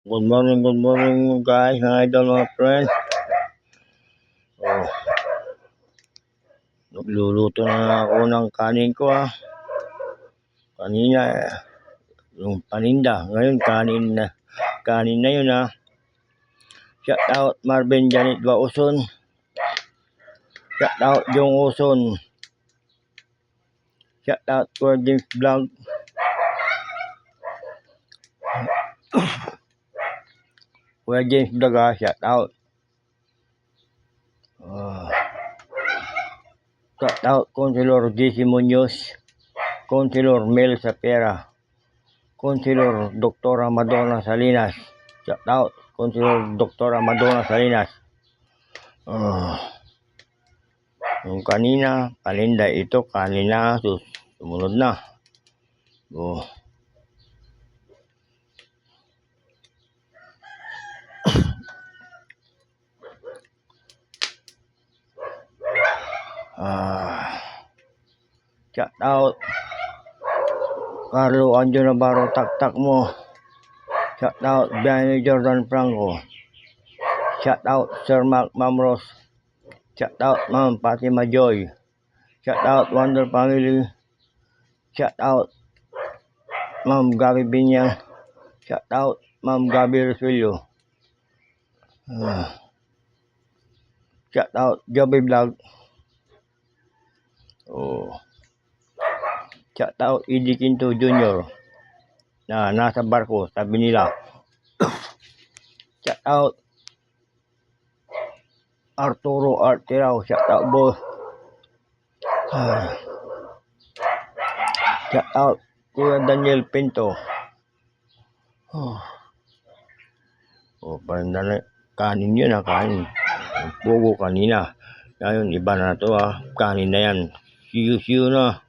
Good morning, good morning guys, mga idol, mga friends. Oh. Nagluluto na ako ng kanin ko ah. Kanina yung paninda. Ngayon kanin na. Kanin na yun ah. Shout out Marvin Janet Bauson. Shout out Jong Uson. Shout out for James Vlog. Kuya James Vlog ah, shout out. Ah. shout out Consilor JC Munoz. Consilor Mel Sapera. Consilor Dr. Madonna Salinas. Shout out Consilor Dr. Madonna Salinas. Ah. yung kanina, paninda ito, kanina, sumunod na. Oh. Ah. Shout out. Carlo Anjo Navarro, tak-tak mo. Shout out Danny Jordan Franco. Shout out Sir Mark Mamros. Shout out Ma'am Fatima Joy. Shout out Wonder Family. Shout out Ma'am Gabi Binyang. Shout out Ma'am Gabi Rosilio. Ah. Shout out Joby Vlog. Oh. Shout out Eddie Quinto Jr. Na nasa barko, sabi nila. Shout out Arturo Arterao. Shout out boss. Ah. Shout out Kuya Daniel Pinto. Oh. Oh, parang na kanin yun ah, kanin. Pugo kanina. Ngayon, iba na to ah. Kanin na yan. ヒュ呢。